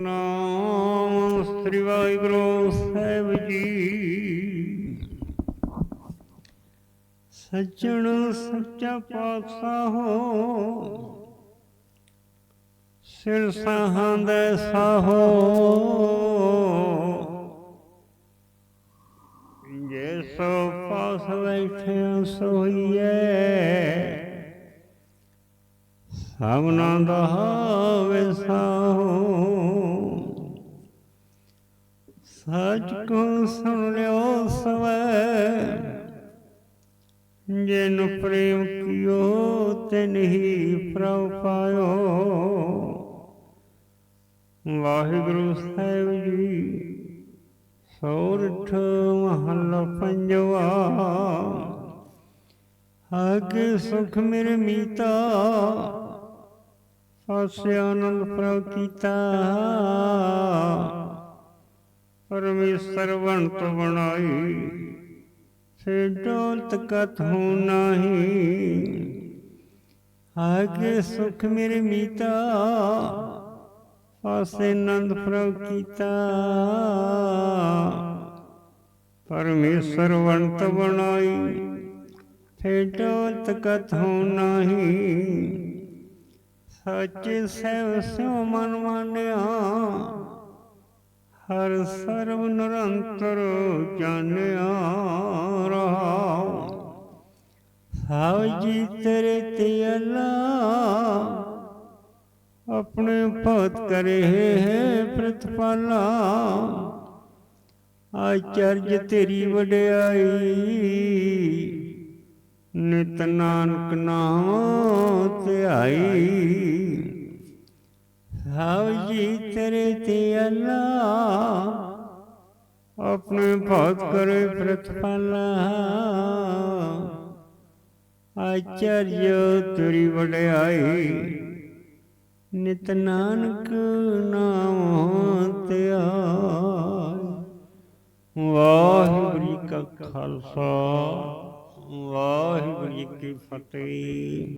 ਨਾਮ ਸ੍ਰੀ ਵਾਹਿਗੁਰੂ ਸਾਹਿਬ ਜੀ। ਸੱਜਣ ਸੱਚਾ ਪਾਤਸ਼ਾਹ ਹੋ। ਸਿਰ ਸਾਹਾਂ ਦੇ ਸਾਹੋ ਜੇ ਸੋ ਪਾਸ ਬੈਠੇ ਸੋਈਏ ਸਭਨਾ ਦਾ ਵਿਸਾਹੋ ਸੱਚ ਕੋ ਸੁਣ ਲਿਓ ਸਵੈ। ਜਿਨ ਪ੍ਰੇਮ ਕੀਓ ਤੇ ਨਹੀਂ ਪ੍ਰਭ ਪਾਇਓ। ਵਾਹਿਗੁਰੂ ਸਾਹਿਬ ਜੀ, ਸੋਰਠ ਮਹੱਲਾ ਪੰਜਵਾ। ਆਗੇ ਸੁਖ ਮੇਰੇ ਮੀਤਾ, ਫਾਸੇ ਆਨੰਦ ਪ੍ਰਭ ਕੀਤਾ। ਪਰਮੇਸ਼ਰ ਬਣਤ ਬਣਾਈ। ਸੇ ਡੋਲਤ ਕਥ ਹੋ ਨਹੀਂ। ਆਗੇ ਸੁਖ ਮੇਰੇ ਮੀਤਾ। ਫਾਸੇ ਨੰਦ ਪ੍ਰਭ ਕੀਤਾ। ਪਰਮੇਸ਼ਰ ਬਣਤ ਬਣਾਈ। ਸੇ ਡੋਲਤ ਕਥ ਹੋ ਸੱਚ ਸੱਚੇ ਸਹਿਬ ਸਿਉ ਮਨ ਮਾਨਿਆ। ਹਰ ਸਰਬ ਨਿਰੰਤਰ ਜਾਣਿਆ ਰਹਾਉ ਸਾਵ ਜੀ ਤੇਰੇ ਤੇ ਅੱਲਾ, ਆਪਣੇ ਭਗਤ ਕਰੇ ਹੈ ਪ੍ਰਤਪਾਲਾ। ਆਚਰਜ ਤੇਰੀ ਵਡਿਆਈ, ਨਿਤ ਨਾਨਕ ਨਾਮ ਧਿਆਈ। ਸਭ ਜੀ ਤੇਰੇ ਤੇ ਅੱਲਾ। ਆਪਣੇ ਭਗਤ ਕਰੇ ਪ੍ਰਤਪਾਲਾ ਆਚਰਜ ਤੇਰੀ ਵਡਿਆਈ। ਨਿਤ ਨਾਨਕ ਨਾਮ ਧਿਆਈ। ਵਾਹਿਗੁਰੂ ਜੀ ਕਾ ਖਾਲਸਾ। ਵਾਹਿਗੁਰੂ ਜੀ ਕੀ ਫਤਿਹ।